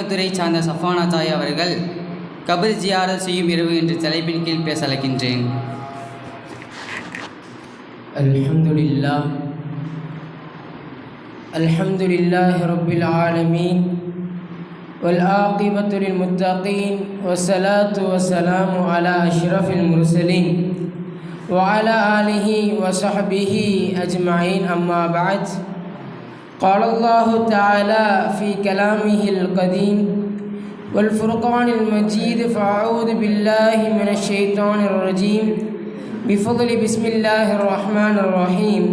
அப்படியாக கோயம்புத்தூரை சார்ந்த சஃபானா தாய் அவர்கள் கபர் ஜியாரத் செய்யும் இரவு என்ற தலைப்பின் கீழ் பேச அழைக்கின்றேன் الحمد لله الحمد لله رب العالمين والعاقبة للمتقين والصلاة والسلام على أشرف المرسلين وعلى آله وصحبه أجمعين أما بعد قال الله تعالى في كلامه القديم والفرقان المجيد فأعوذ بالله من الشيطان الرجيم. بفضل بسم الله الرحمن الرحيم.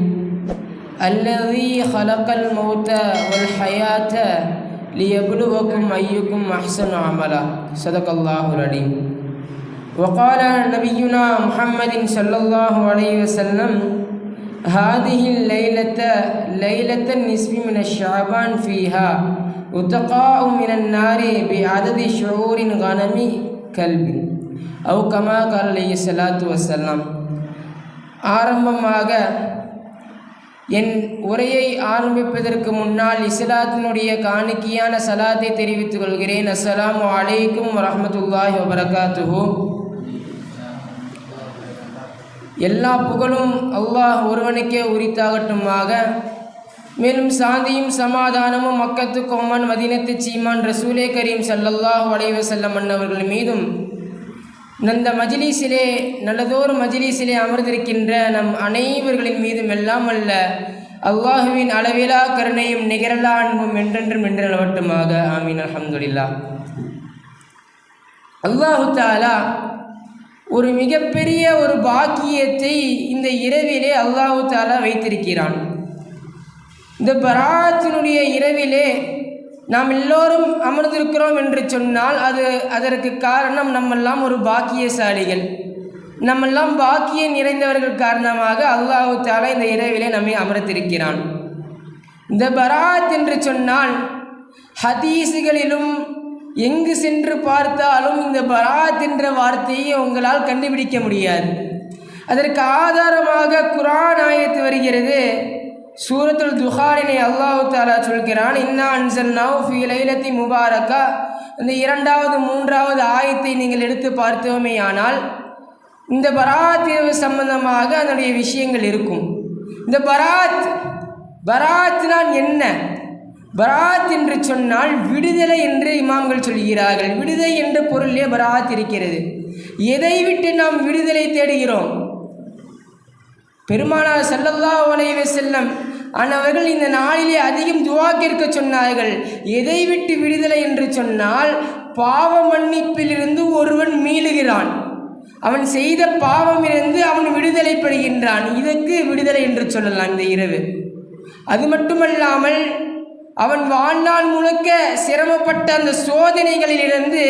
الذي خلق الموت والحياة ليبلوكم أيكم أحسن عملا. صدق الله العليم. وقال نبينا محمد صلى الله عليه وسلم هذه الليلة ليلة النصف من الشعبان فيها وتقاء من النار بعدد شعور غنم كلب أو كما قال عليه الصلاة والسلام ஆரம்பமாக என் உரையை ஆரம்பிப்பதற்கு முன்னால் இஸ்லாத்தினுடைய காணிக்கையான சலாத்தை தெரிவித்துக் கொள்கிறேன் அஸ்ஸலாமு அலைக்கும் வரஹ்மத்துல்லாஹி வபரகாத்துஹு எல்லா புகழும் அல்லாஹ் ஒருவனுக்கே உரித்தாகட்டுமாக. மேலும் சாந்தியும் சமாதானமும் மக்கத்து கொம்மன் மதினத்து சீமான் ரசூலே கரீம் சல்லல்லாஹ் அலைஹி வஸல்லம் மன்னவர்கள் மீதும் நந்த மஜ்லிஸிலே நல்லதோர் மஜ்லிஸிலே அமர்ந்திருக்கின்ற நம் அனைவர்களின் மீதும் எல்லாம் அல்ல அல்லாஹுவின் அளவிலா கருணையும் நிகரலா அன்பும் என்றென்றும் என்று நிலவட்டுமாக ஆமீன். அலமதுல்லா அல்லாஹு தாலா ஒரு மிகப்பெரிய ஒரு பாக்கியத்தை இந்த இரவிலே அல்லாஹு தாலா வைத்திருக்கிறான். இந்த பராத்தினுடைய இரவிலே நாம் எல்லோரும் அமர்ந்திருக்கிறோம் என்று சொன்னால் அது அதற்கு காரணம் நம்மெல்லாம் ஒரு பாக்கியசாலிகள். நம்மெல்லாம் பாக்கியம் நிறைந்தவர்கள் காரணமாக அல்லாஹு தாலா இந்த இரவிலே நம்மை அமர்த்திருக்கிறான். இந்த பராத் என்று சொன்னால் ஹதீஸுகளிலும் எங்கு சென்று பார்த்தாலும் இந்த பராத் என்ற வார்த்தையை உங்களால் கண்டுபிடிக்க முடியாது. அதற்கு ஆதாரமாக குரான் ஆயத்து வருகிறது. சூரத்துல் துஹாரினை அல்லாஹு தாலா சொல்கிறான் இன்னா அன்சல் நவ் ஃபி லைலத்தி முபாரக்கா. இந்த இரண்டாவது மூன்றாவது ஆயத்தை நீங்கள் எடுத்து பார்த்தோமே ஆனால் இந்த பராத் இரவு சம்பந்தமாக அதனுடைய விஷயங்கள் இருக்கும். இந்த பராத் பராத்னால் என்ன? பராத் என்று சொன்னால் விடுதலை என்று இமாம்கள் சொல்கிறார்கள். விடுதலை என்ற பொருளே பராத் இருக்கிறது. எதை விட்டு நாம் விடுதலை தேடுகிறோம்? பெருமானார் செல்லல்லா அலைஹி செல்லம் அவர்கள் இந்த நாளிலே அதிகம் துவா கேட்க சொன்னார்கள். எதை விட்டு விடுதலை என்று சொன்னால் பாவ மன்னிப்பிலிருந்து ஒருவன் மீளுகிறான். அவன் செய்த பாவமிருந்து அவன் விடுதலை பெறுகின்றான் இதற்கு விடுதலை என்று சொல்லலாம் இந்த இரவு. அது மட்டுமல்லாமல் அவன் வாழ்நாள் முழுக்க சிரமப்பட்ட அந்த சோதனைகளிலிருந்து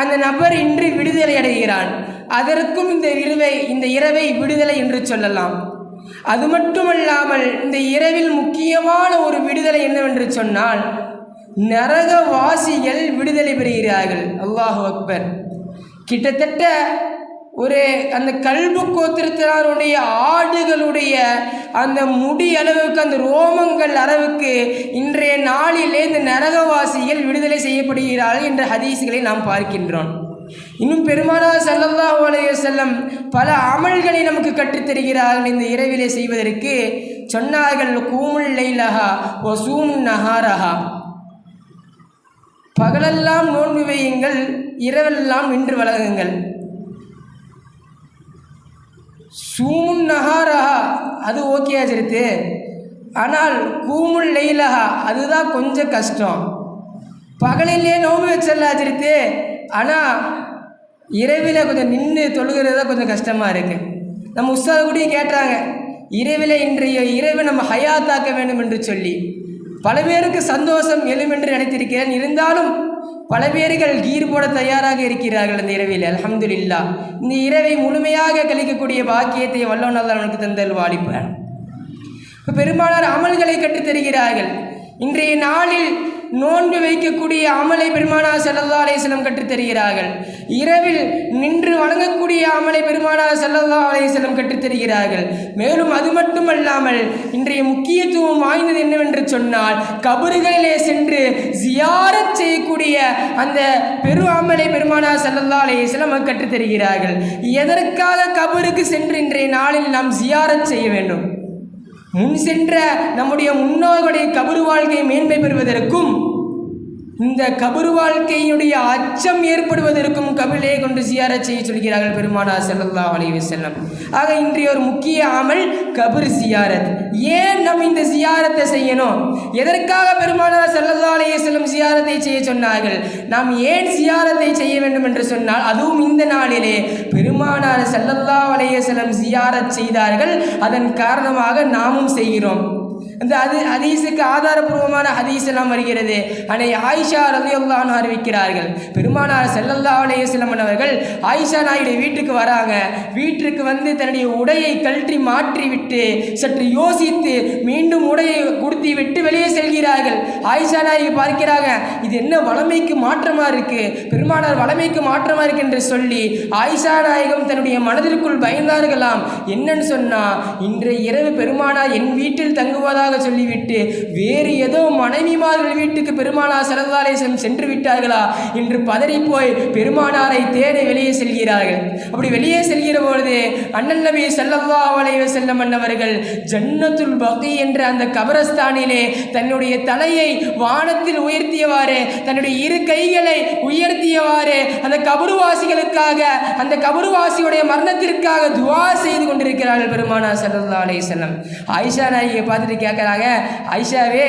அந்த நபர் இன்று விடுதலை அடைகிறான். அதற்கும் இந்த இரவை இந்த இரவை விடுதலை என்று சொல்லலாம். அது மட்டுமல்லாமல் இந்த இரவில் முக்கியமான ஒரு விடுதலை என்னவென்று சொன்னால் நரகவாசிகள் விடுதலை பெறுகிறார்கள். அல்லாஹு அக்பர். கிட்டத்தட்ட ஒரு அந்த கல்பு கோத்திரத்தினருடைய அவருடைய அந்த முடி அளவுக்கு அந்த ரோமங்கள் அளவுக்கு இன்றைய நாளிலே இந்த நரகவாசிகள் விடுதலை செய்யப்படுகிறார்கள் என்ற ஹதீஸ்களை நாம் பார்க்கின்றோம். இன்னும் பெருமானார் சல்லல்லாஹு அலைய செல்லம் பல அமல்களை நமக்கு கற்றுத்தருகிறார்கள் இந்த இரவிலே செய்வதற்கு. சொன்னார்கள் கூமுல் லைலஹா ஓ சூம் நஹாரஹா. பகலெல்லாம் நோன்பு வையுங்கள் இரவெல்லாம் நின்று வழங்குங்கள். சூமுன் நஹாரஹா அது ஓகே ஆச்சிருத்து ஆனால் கூமுல் லெய்லஹா அதுதான் கொஞ்சம் கஷ்டம். பகலிலே நோம்பு வச்சிடலாச்சிருத்து ஆனால் இரவில் கொஞ்சம் நின்று தொழுகிறது தான் கொஞ்சம் கஷ்டமாக இருக்குது நம்ம உஸ்தாது கூட கேட்டாங்க இரவில் இன்றைய இரவு நம்ம ஹயாத்தாக்க வேண்டும் என்று சொல்லி. பல பேருக்கு சந்தோஷம் எழும் என்று நினைத்திருக்கிறேன். இருந்தாலும் பல பேர்கள் கீர் போட தயாராக இருக்கிறார்கள் அந்த இரவில். அலமதுல்லா இந்த இரவை முழுமையாக கழிக்கக்கூடிய பாக்கியத்தை வல்லவன் நல்லா அவனுக்கு தந்தல் இப்போ பெரும்பாலான அமல்களை கற்றுத் தருகிறார்கள் இன்றைய நாளில் நோன்பு வைக்கக்கூடிய அமலை பெருமானா செல்லல்லா அலையம் கற்றுத் தருகிறார்கள் இரவில் நின்று வணங்கக்கூடிய அமலை பெருமானா செல்லல்லா அலையம் கற்றுத் தருகிறார்கள் மேலும் அது மட்டுமல்லாமல் இன்றைய முக்கியத்துவம் வாய்ந்தது என்னவென்று சொன்னால் கபறுகளிலே சென்று ஜியாரத் செய்யக்கூடிய அந்த பெரு அமலை பெருமானா செல்லல்லா அலையம் கற்றுத் தருகிறார்கள் எதற்காக கபருக்கு சென்று இன்றைய நாளில் நாம் ஜியாரத் செய்ய வேண்டும்? முன் சென்ற நம்முடைய முன்னோர்களுடைய கபரு வாழ்க்கை மேன்மை பெறுவதற்கும் இந்த கபரு வாழ்க்கையினுடைய அச்சம் ஏற்படுவதற்கும் கபிலே கொண்டு சியார செய்ய சொல்கிறார்கள் பெருமானா செல்லல்லா அலைஹி செல்லம் ஆக இன்றைய ஒரு முக்கிய அமல் கபர் சியாரத். ஏன் நம்ம இந்த சியாரத்தை செய்யணும்? எதற்காக பெருமானார் செல்லல்லா அலைஹி செல்லும் சியாரத்தை செய்ய சொன்னார்கள்? நாம் ஏன் சியாரத்தை செய்ய வேண்டும் என்று சொன்னால் அதுவும் இந்த நாளிலே பெருமானார் செல்லல்லா அலைஹி செல்லும் சியாரத் செய்தார்கள். அதன் காரணமாக நாமும் செய்கிறோம். இந்த அது ஹதீஸுக்கு ஆதாரபூர்வமான ஹதீஸ் எல்லாம் வருகிறது. அனை ஆயிஷா ரலியல்லாஹு அறிவிக்கிறார்கள். பெருமானார் ஸல்லல்லாஹு அலைஹி அவர்கள் ஆயிஷா நாயுடைய வீட்டுக்கு வராங்க. வீட்டிற்கு வந்து தன்னுடைய உடையை கழற்றி மாற்றிவிட்டு சற்று யோசித்து மீண்டும் உடையை கொடுத்து விட்டு வெளியே செல்கிறார்கள். ஆயிஷா நாயகி பார்க்கிறாங்க இது என்ன வளமைக்கு மாற்றமாக இருக்கு? பெருமானார் வளமைக்கு மாற்றமாக இருக்கு என்று சொல்லி ஆயிஷா நாயகம் தன்னுடைய மனதிற்குள் பயந்தார்களாம். என்னன்னு சொன்னால் இன்றைய இரவு பெருமானார் என் வீட்டில் தங்குவதாக சொல்லிவிட்டு வேறு ஏதோ மனைவிமார்கள் வீட்டுக்கு பெருமானார் சரதாலேசம் சென்று விட்டார்களா? என்று பதறிப்போய் பெருமானாரை தேட வெளியே செல்கிறார்கள். அப்படி வெளியே செல்கிற பொழுது அண்ணன் நபி செல்லவா வளைவ செல்ல மன்னவர்கள் ஜன்னத்துல் பகி என்ற அந்த கபரஸ்தானிலே தன்னுடைய தலையை வானத்தில் உயர்த்தியவாறு தன்னுடைய இரு கைகளை உயர்த்தியவாறு அந்த கபருவாசிகளுக்காக அந்த கபருவாசியுடைய மரணத்திற்காக துவா செய்து கொண்டிருக்கிறார்கள் பெருமானா சல்லா அலைஹி வஸல்லம். ஆயிஷா நாயகியை பார்த்துட்டு கேட்க கேட்குறாங்க ஐஷாவே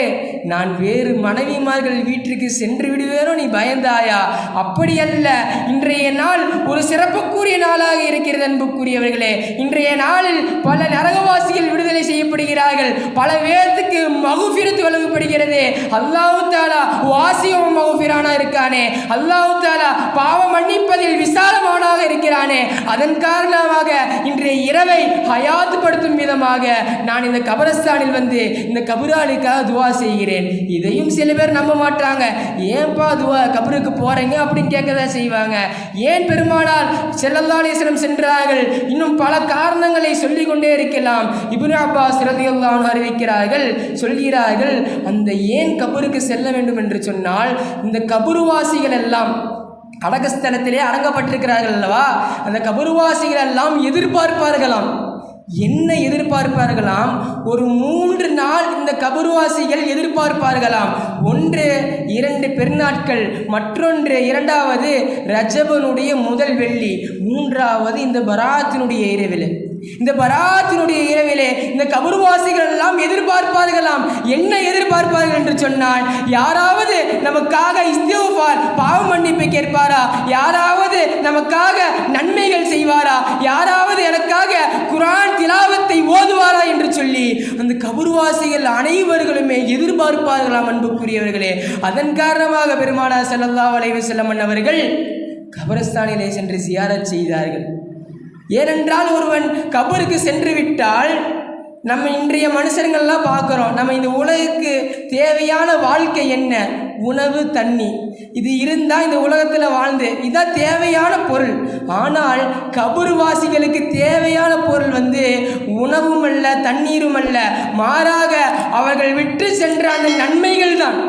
நான் வேறு மனைவிமார்கள் வீட்டிற்கு சென்று விடுவேனோ நீ பயந்தாயா? அப்படி அல்ல இன்றைய நாள் ஒரு சிறப்புக்குரிய நாளாக இருக்கிறது அன்புக்குரியவர்களே. இன்றைய நாளில் பல நரகவாசிகள் விடுதலை செய்யப்படுகிறார்கள். பல பேர்த்துக்கு மகுஃபிரத்து வழங்கப்படுகிறது. அல்லாஹு தாலா வாசியம் மகுஃபிரானா இருக்கானே. அல்லாஹு தாலா பாவம் மன்னிப்பதில் விசாலமானாக இருக்கிறானே. அதன் காரணமாக இன்றைய இரவை ஹயாத்துப்படுத்தும் விதமாக நான் இந்த கபரஸ்தானில் வந்து இந்த கபராளிக்காக துவா செய்கிறேன். இதையும் சில பேர் நம்ப மாட்டாங்க. ஏன்பா துவா கபருக்கு போறீங்க அப்படின்னு கேட்க தான் செய்வாங்க. ஏன் பெருமானால் செல்லல்லாலேசனம் சென்றார்கள்? இன்னும் பல காரணங்களை சொல்லிக் கொண்டே இருக்கலாம். இபுன் அப்பாஸ் ரதியல்லாஹு அறிவிக்கிறார்கள் சொல்கிறார்கள் அந்த ஏன் கபருக்கு செல்ல வேண்டும் என்று சொன்னால் இந்த கபுருவாசிகள் எல்லாம் அடகஸ்தலத்திலே அடங்கப்பட்டிருக்கிறார்கள் அல்லவா? அந்த கபருவாசிகள் எல்லாம் எதிர்பார்ப்பார்களாம். என்ன எதிர்பார்ப்பார்களாம்? ஒரு மூன்று நாள் இந்த கபருவாசிகள் எதிர்பார்ப்பார்களாம். ஒன்று இரண்டு பெருநாட்கள் மற்றொன்று இரண்டாவது ரஜபனுடைய முதல் வெள்ளி மூன்றாவது இந்த பராத்தினுடைய இரவில் இந்த பராத்தினுடைய இரவிலே இந்த கபருவாசிகள் எல்லாம் எதிர்பார்ப்பார்களாம். என்ன எதிர்பார்ப்பார்கள் என்று சொன்னால் யாராவது நமக்காக இஸ்தியோபார் பாவ மன்னிப்பை கேட்பாரா? யாராவது நமக்காக நன்மைகள் செய்வாரா? யாராவது எனக்காக குரான் திலாவத்தை ஓதுவாரா என்று சொல்லி அந்த கபருவாசிகள் அனைவர்களுமே எதிர்பார்ப்பார்களாம் அன்புக்குரியவர்களே. அதன் காரணமாக பெருமானா செல்லல்லா வளைவு வஸல்லம் அவர்கள் கபரஸ்தானிலே சென்று சியாரச் செய்தார்கள். ஏனென்றால் ஒருவன் கபருக்கு சென்று விட்டால் நம்ம இன்றைய மனுஷருங்கள்லாம் பார்க்குறோம் நம்ம இந்த உலகுக்கு தேவையான வாழ்க்கை என்ன? உணவு தண்ணி. இது இருந்தால் இந்த உலகத்தில் வாழ்ந்து இதுதான் தேவையான பொருள். ஆனால் கபருவாசிகளுக்கு தேவையான பொருள் வந்து உணவும் அல்ல தண்ணீரும் அல்ல. மாறாக அவர்கள் விட்டு சென்ற அந்த நன்மைகள் தான்.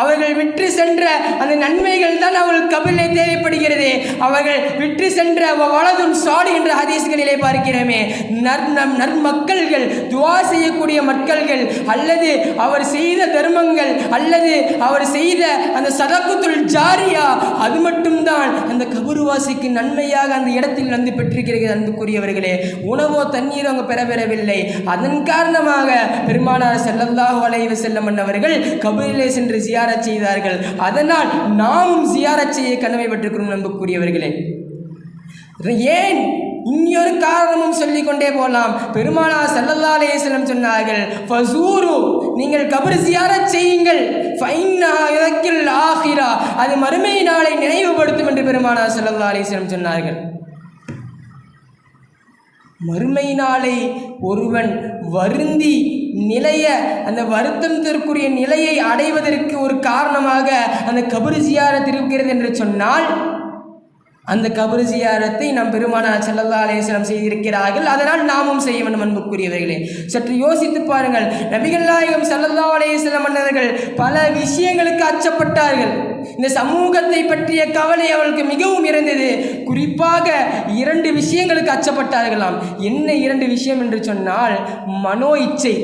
அவர்கள் விற்று சென்ற அந்த நன்மைகள் தான் அவர்கள் கபிலை தேவைப்படுகிறது. அவர்கள் விற்று சென்ற வலதுன் சாடு என்ற ஹதீஸ்களிலே பார்க்கிறோமே. நற் நம் நற்மக்கள்கள் துவா செய்யக்கூடிய மக்கள்கள் அல்லது அவர் செய்த தர்மங்கள் அல்லது அவர் செய்த அந்த சதக்குத்துள் ஜாரியா அது மட்டும்தான் அந்த கபுருவாசிக்கு நன்மையாக அந்த இடத்தில் வந்து பெற்றிருக்கிறது அன்புக்குரியவர்களே. உணவோ தண்ணீரோ பெற பெறப்பெறவில்லை. அதன் காரணமாக பெருமானார் ஸல்லல்லாஹு வளைவு செல்லம் அவர்கள் கபிலே சென்று ஜியாரச் செய்தார்கள். அதனால் நாமும் ஜியாரச் செய்ய கனவை பெற்றிருக்கிறோம் அன்புக்குரியவர்களே. ஏன்? இன்னொரு காரணமும் சொல்லிக் கொண்டே போகலாம் பெருமானா ஸல்லல்லாஹு செல்லம் சொன்னார்கள் ஃபசூரு நீங்கள் கபர் ஜியாரத் செய்யுங்கள். ஃபைன்னஹா ஆஹிரா. அது மறுமை நாளை நினைவுபடுத்தும் என்று பெருமானா ஸல்லல்லாஹு அலைஹி சொன்னார்கள். மறுமை நாளை ஒருவன் வருந்தி நிலையை அந்த வருத்தத்திற்குரிய நிலையை அடைவதற்கு ஒரு காரணமாக அந்த கபரு ஜியாரத் இருக்கிறது என்று சொன்னால் அந்த கபரு ஜியாரத்தை நம் பெருமானார் செல்லல்லா அலைஹி செய்திருக்கிறார்கள். அதனால் நாமும் செய்ய வேண்டும் அன்புக்குரியவர்களே. சற்று யோசித்து பாருங்கள். நபிகள் நாயகம் ஸல்லல்லாஹு அலைஹி மன்னர்கள் பல விஷயங்களுக்கு அச்சப்பட்டார்கள். இந்த சமூகத்தை பற்றிய கவலை அவளுக்கு மிகவும் இருந்தது. குறிப்பாக இரண்டு விஷயங்களுக்கு அச்சப்பட்டார்களாம். என்ன இரண்டு விஷயம் என்று சொன்னால் மனோ இச்சை.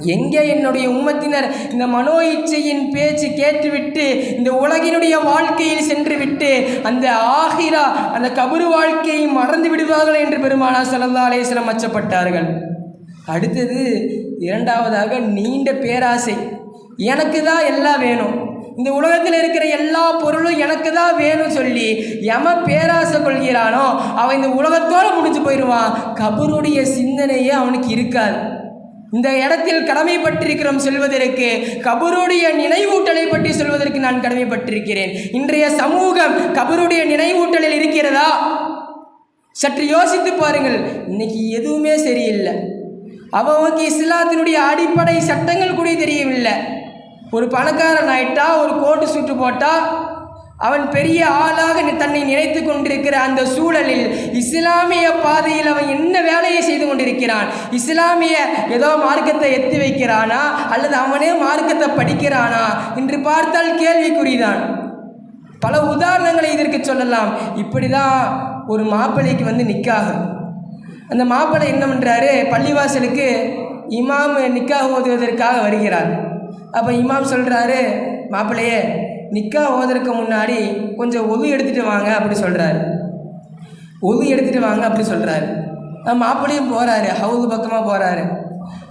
எங்கே என்னுடைய உம்மத்தினர் இந்த மனோ இச்சையின் பேச்சு கேட்டுவிட்டு இந்த உலகினுடைய வாழ்க்கையில் சென்றுவிட்டு அந்த ஆகிரா அந்த கபரு வாழ்க்கையை மறந்து விடுவார்கள் என்று பெருமானா சல்லா அலேஸ்லம் அச்சப்பட்டார்கள். அடுத்தது இரண்டாவதாக நீண்ட பேராசை. எனக்கு தான் எல்லாம் வேணும். இந்த உலகத்தில் இருக்கிற எல்லா பொருளும் எனக்கு தான் வேணும் சொல்லி எம பேராசை கொள்கிறானோ அவன் இந்த உலகத்தோடு முடிஞ்சு போயிடுவான். கபருடைய சிந்தனையே அவனுக்கு இருக்காது. இந்த இடத்தில் கடமைப்பட்டிருக்கிறோம் சொல்வதற்கு கபருடைய நினைவூட்டலை பற்றி சொல்வதற்கு நான் கடமைப்பட்டிருக்கிறேன். இன்றைய சமூகம் கபருடைய நினைவூட்டலில் இருக்கிறதா? சற்று யோசித்து பாருங்கள். இன்னைக்கு எதுவுமே சரியில்லை. அவனுக்கு இஸ்லாத்தினுடைய அடிப்படை சட்டங்கள் கூட தெரியவில்லை. ஒரு பணக்காரன் ஆயிட்டா ஒரு கோட்டு சுட்டு போட்டால் அவன் பெரிய ஆளாக தன்னை நினைத்து கொண்டிருக்கிற அந்த சூழலில் இஸ்லாமிய பாதையில் அவன் என்ன வேலையை செய்து கொண்டிருக்கிறான்? இஸ்லாமிய ஏதோ மார்க்கத்தை எத்தி வைக்கிறானா? அல்லது அவனே மார்க்கத்தை படிக்கிறானா? என்று பார்த்தால் கேள்விக்குறிதான். பல உதாரணங்களை இதற்கு சொல்லலாம். இப்படி தான் ஒரு மாப்பிள்ளைக்கு வந்து நிற்காகும் அந்த மாப்பிள்ளை என்ன பண்ணுறாரு பள்ளிவாசலுக்கு இமாம் நிக்காக ஓதுவதற்காக வருகிறார். அப்போ இமாம் சொல்கிறாரு மாப்பிள்ளையே நிக்கா ஓதுறதுக்கு முன்னாடி கொஞ்சம் ஒது எடுத்துகிட்டு வாங்க அப்படி சொல்கிறாரு ஒது எடுத்துகிட்டு வாங்க அப்படி சொல்கிறாரு மாப்பிளையும் போகிறாரு ஹவுது பக்கமாக போகிறாரு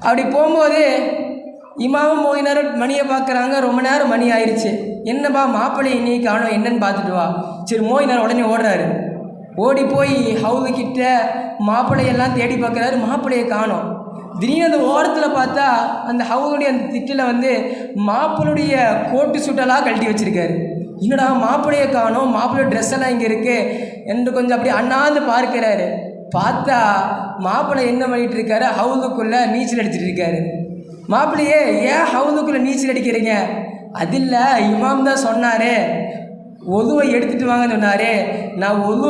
அப்படி போகும்போது இமாவும் மோதினார் மணியை பார்க்குறாங்க. ரொம்ப நேரம் மணி ஆயிடுச்சு என்னப்பா மாப்பிள்ளை இன்னைக்கு காணோம் என்னன்னு பார்த்துட்டு வா. சரி மோதினார் உடனே ஓடுறாரு. ஓடி போய் ஹவுது கிட்ட மாப்பிள்ளையெல்லாம் தேடி பார்க்குறாரு. மாப்பிள்ளையை காணும். திடீர்னு அந்த ஓரத்தில் பார்த்தா அந்த ஹவுனுடைய அந்த திட்டில் வந்து மாப்பிளுடைய கோட்டு சுட்டெல்லாம் கழட்டி வச்சுருக்காரு. என்னடா மாப்பிள்ளையை காணும் மாப்பிள்ளை ட்ரெஸ் எல்லாம் இங்கே இருக்குது என்று கொஞ்சம் அப்படி அண்ணாந்து பார்க்கிறாரு. பார்த்தா மாப்பிள்ளை என்ன பண்ணிட்டு இருக்காரு? ஹவுதுக்குள்ளே நீச்சல் அடிச்சிட்டு இருக்காரு. மாப்பிள்ளையே ஏன் ஹவுதுக்குள்ளே நீச்சல் அடிக்கிறீங்க? அதில்ல இமாம் தான் சொன்னார். ஒதுவை எடுத்துட்டு வாங்கன்னு சொன்னாரே. நான் ஒது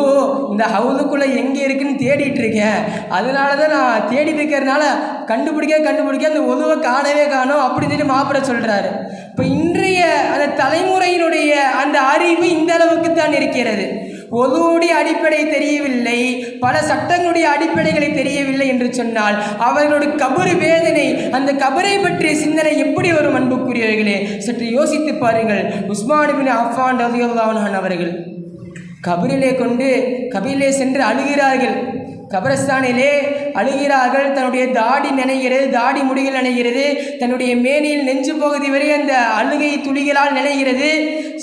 இந்த ஹவுலுக்குள்ளே எங்கே இருக்குன்னு தேடிட்டு இருக்கேன். அதனால தான் நான் தேடிட்டு இருக்கிறதுனால கண்டுபிடிக்க கண்டுபிடிக்க அந்த ஒதுவை காணவே காணும் அப்படின்னு சொல்லி மாப்பிட சொல்கிறாரு இப்போ இன்றைய அந்த தலைமுறையினுடைய அந்த அறிவு இந்த அளவுக்கு தான் இருக்கிறது. ஒதுவுடைய அடிப்படை தெரியவில்லை. பல சட்டங்களுடைய அடிப்படைகளை தெரியவில்லை என்று சொன்னால் அவர்களுடைய கபரு வேதனை அந்த கபரை பற்றிய சிந்தனை எப்படி வரும் அன்புக்குரியவர்களே? சற்று யோசித்து பாருங்கள். உஸ்மானுபின் அஃபான் ரதியுல்லாஹன் அவர்கள் கபரிலே கொண்டு கபிலே சென்று அழுகிறார்கள். கபரஸ்தானிலே அழுகிறார்கள். தன்னுடைய தாடி நினைகிறது தாடி முடிகள் நினைகிறது. தன்னுடைய மேனியில் நெஞ்சு பகுதி வரை அந்த அழுகை துளிகளால் நினைகிறது.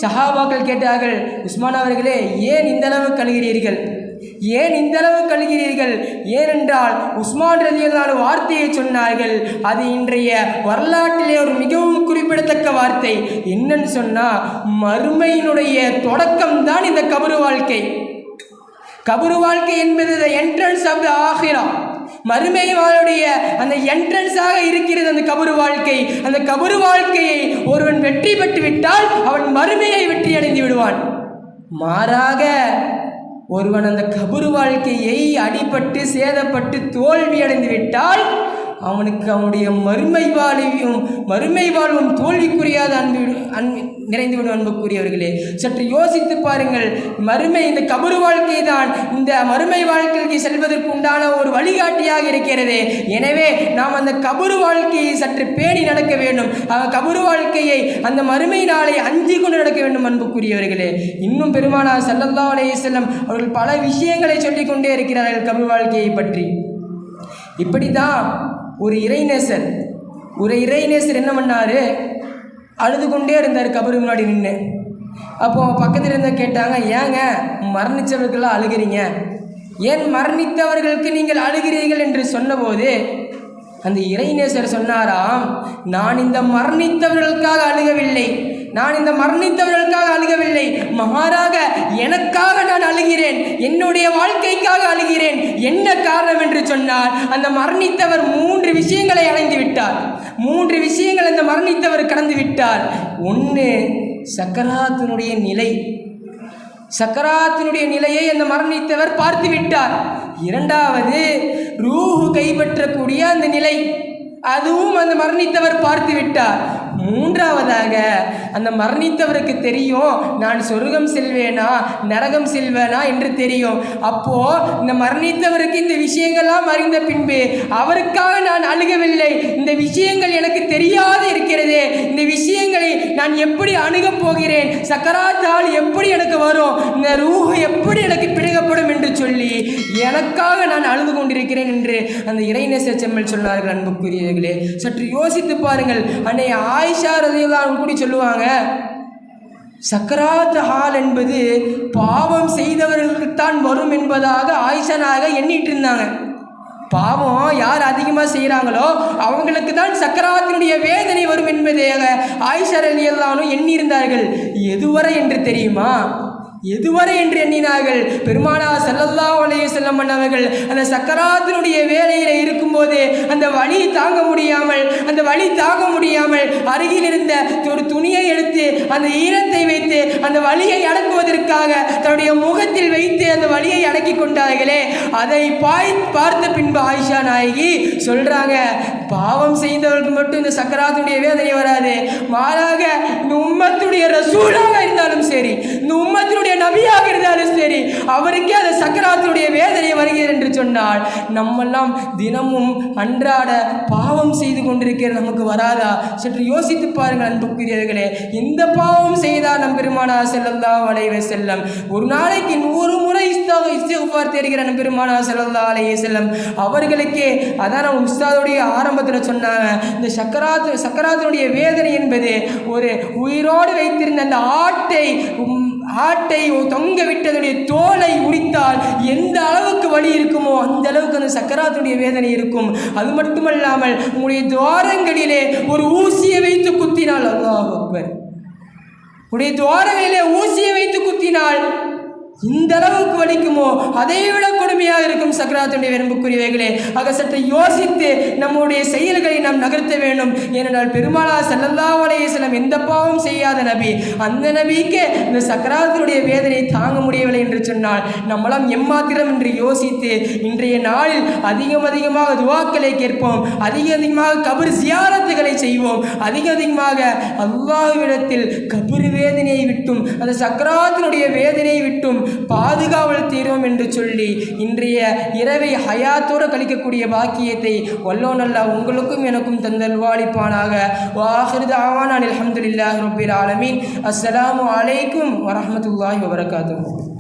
சஹாபாக்கள் கேட்டார்கள் உஸ்மான் அவர்களே ஏன் இந்த அளவு கழுகிறீர்கள் ஏன் இந்த அளவு கழுகிறீர்கள் ஏனென்றால் உஸ்மான் ரதியல்லான வார்த்தையை சொன்னார்கள். அது இன்றைய வரலாற்றிலே ஒரு மிகவும் குறிப்பிடத்தக்க வார்த்தை. என்னன்னு சொன்னால் மறுமையினுடைய தொடக்கம் தான் இந்த கபரு வாழ்க்கை. கபரு வாழ்க்கை என்பது த என்ட்ரன்ஸ் ஆஃப் த ஆஹிரா மறுமை வாழுடைய அந்த என்ட்ரன்ஸாக இருக்கிறது அந்த கபரு வாழ்க்கை. அந்த கபரு வாழ்க்கையை ஒருவன் வெற்றி பெற்று விட்டால் அவன் மறுமையை வெற்றி அடைந்து விடுவான். மாறாக ஒருவன் அந்த கபரு வாழ்க்கையை அடிபட்டு சேதப்பட்டு தோல்வி அடைந்து விட்டால் அவனுக்கு அவனுடைய மறுமை வாழ்வையும் மறுமை வாழ்வும் தோல்விக்குரியாத அன்பு அன்பு நிறைந்துவிடும் அன்புக்குரியவர்களே சற்று யோசித்து பாருங்கள். மறுமை இந்த கபரு வாழ்க்கை தான் இந்த மறுமை வாழ்க்கைக்கு செல்வதற்கு உண்டான ஒரு வழிகாட்டியாக இருக்கிறது. எனவே நாம் அந்த கபரு வாழ்க்கையை சற்று பேணி நடக்க வேண்டும். கபரு வாழ்க்கையை அந்த மறுமை நாளை அஞ்சி கொண்டு நடக்க வேண்டும் அன்புக்குரியவர்களே. இன்னும் பெருமானார் ஸல்லல்லாஹு அலைஹி செல்லம் அவர்கள் பல விஷயங்களை சொல்லிக்கொண்டே இருக்கிறார்கள் கபரு வாழ்க்கையை பற்றி. இப்படி தான் ஒரு இறைநேசர். ஒரு இறைநேசர் என்ன பண்ணார்? அழுது கொண்டே இருந்தார் கபரு முன்னாடி நின்று அப்போ பக்கத்தில் இருந்த கேட்டாங்க ஏங்க மரணித்தவர்களாம் அழுகிறீங்க. ஏன் மரணித்தவர்களுக்கு நீங்கள் அழுகிறீர்கள்? என்று சொன்னபோது அந்த இறைநேசர் சொன்னாராம் நான் இந்த மரணித்தவர்களுக்காக அழுகவில்லை. நான் இந்த மரணித்தவர்களுக்காக அழுகவில்லை. மாறாக எனக்காக நான் அழுகிறேன். என்னுடைய வாழ்க்கைக்காக அழுகிறேன். என்ன காரணம் என்று சொன்னால் அந்த மரணித்தவர் மூன்று விஷயங்களை அடைந்து விட்டார். மூன்று விஷயங்கள் அந்த மரணித்தவர் கடந்து விட்டார். ஒன்று சக்கராத்தினுடைய நிலை. சக்கராத்தினுடைய நிலையை அந்த மரணித்தவர் பார்த்து விட்டார். இரண்டாவது ரூஹு கைப்பற்றக்கூடிய அந்த நிலை. அதுவும் அந்த மரணித்தவர் பார்த்து விட்டார். மூன்றாவதாக அந்த மரணித்தவருக்கு தெரியும் நான் சொர்க்கம் செல்வேனா நரகம் செல்வேனா என்று தெரியும். அப்போ இந்த மரணித்தவருக்கு இந்த விஷயங்கள்லாம் அறிந்த பின்பு அவருக்காக நான் அணுகவில்லை. இந்த விஷயங்கள் எனக்கு தெரியாது இருக்கிறதே. இந்த விஷயங்களை நான் எப்படி அணுகப் போகிறேன்? சக்கராத்தால் எப்படி எனக்கு வரும்? இந்த ரூஹு எப்படி எனக்கு பிடுகப்படும் சொல்லி எனக்காக நான் அழுது கொண்டிருக்கிறேன் என்று அந்த இறைநேச செம்மல் சொன்னார்கள் அன்புக்குரியவர்களே. சற்று யோசித்து பாருங்கள். அன்னை ஆயிஷா ரதையெல்லாம் கூடி சொல்லுவாங்க சக்கராத் ஹால் என்பது பாவம் செய்தவர்களுக்குத்தான் வரும் என்பதாக ஆயிஷனாக எண்ணிட்டு இருந்தாங்க. பாவம் யார் அதிகமாக செய்கிறாங்களோ அவங்களுக்கு தான் சக்கராத்தினுடைய வேதனை வரும் என்பதாக ஆயிஷர் அலி எல்லாரும் எண்ணியிருந்தார்கள். எதுவரை என்று தெரியுமா? எதுவரை என்று எண்ணினார்கள்? பெருமானா செல்லல்லா அலைஹி செல்லம் அவர்கள் அந்த சக்கராத்தினுடைய வேலையில் இருக்கும்போது அந்த வழி தாங்க முடியாமல் அந்த வழி தாங்க முடியாமல் அருகில் இருந்த ஒரு துணியை எடுத்து அந்த ஈரத்தை வைத்து அந்த வலியை அடக்குவதற்காக தன்னுடைய முகத்தில் வைத்து அந்த வலியை அடக்கி கொண்டார்களே. அதை பாய் பார்த்த பின்பு ஆயிஷா நாயகி சொல்றாங்க பாவம் செய்தவர்களுக்கு மட்டும் இந்த சக்கராத்துடைய வேதனை வராது. மாறாக இந்த உம்மத்துடைய ரசூலாக இருந்தாலும் சரி இந்த உம்மத்தினுடைய நபியாக இருந்தாலும் சரி அவருக்கே அந்த சக்கராத்தினுடைய வேதனை வருகிறது என்று சொன்னால் நம்மெல்லாம் தினமும் அன்றாட பாவம் செய்து கொண்டிருக்கிற நமக்கு வராதா? சற்று யோசித்து பாருங்கள் அன்புக்குரியவர்களே இந்த பாவம் செய்தால் நம் பெருமானா செல்லல்லா வளைவ செல்லம் ஒரு நாளைக்கு நூறு முறை இஸ்தா இஸ்திஃபார் தேடுகிற நம் பெருமானா செல்லல்லா அலையே செல்லம் அவர்களுக்கே அதான் நம்ம உஸ்தாதுடைய ஆரம்பத்தில் சொன்னாங்க இந்த சக்கராத்து சக்கராத்தினுடைய வேதனை என்பது ஒரு உயிரோடு வைத்திருந்த அந்த ஆட்டை உம், ஆட்டை தொங்க விட்டதுடைய தோலை உரித்தால் எந்த அளவுக்கு வலி இருக்குமோ அந்த அளவுக்கு அந்த சக்கராத்துடைய வேதனை இருக்கும். அது மட்டுமல்லாமல் உங்களுடைய துவாரங்களிலே ஒரு ஊசியை வைத்து குத்தினால் அல்லாஹ் அக்பர். உடைய துவாரங்களிலே ஊசியை வைத்து குத்தினால் இந்த அளவுக்கு வலிக்குமோ அதை விட கொடுமையாக இருக்கும் சக்கராத்துடைய விரும்புக்குரியவைகளே ஆக சற்று யோசித்து நம்முடைய செயல்களை நாம் நகர்த்த வேண்டும். ஏனென்றால் பெருமாளா ஸல்லல்லாஹு சிலம் எந்த பாவம் செய்யாத நபி. அந்த நபிக்கு இந்த சக்கராத்தினுடைய வேதனை தாங்க முடியவில்லை என்று சொன்னால் நம்மளாம் எம்மாத்திரம் என்று யோசித்து இன்றைய நாளில் அதிகம் அதிகமாக துவாக்களை கேட்போம். அதிக அதிகமாக கபர் சியாரத்துகளை செய்வோம். அதிக அதிகமாக அல்லாஹ்விடத்தில் கபரு வேதனையை விட்டும் அந்த சக்கராத்தினுடைய வேதனையை விட்டும் பாதுகாவல் தீரும் என்று சொல்லி இன்றைய இரவை ஹயாத்தோடு கழிக்கக்கூடிய பாக்கியத்தை வல்லோ நல்லா உங்களுக்கும் எனக்கும் தந்தல்வாளிப்பானாக வாஹிருது ஆவான் அல்ஹம்துலில்லாஹி ரப்பில் ஆலமீன். அஸ்லாம் வலைக்கும் வரமத்துல்லாஹி வபரகாத்துஹு.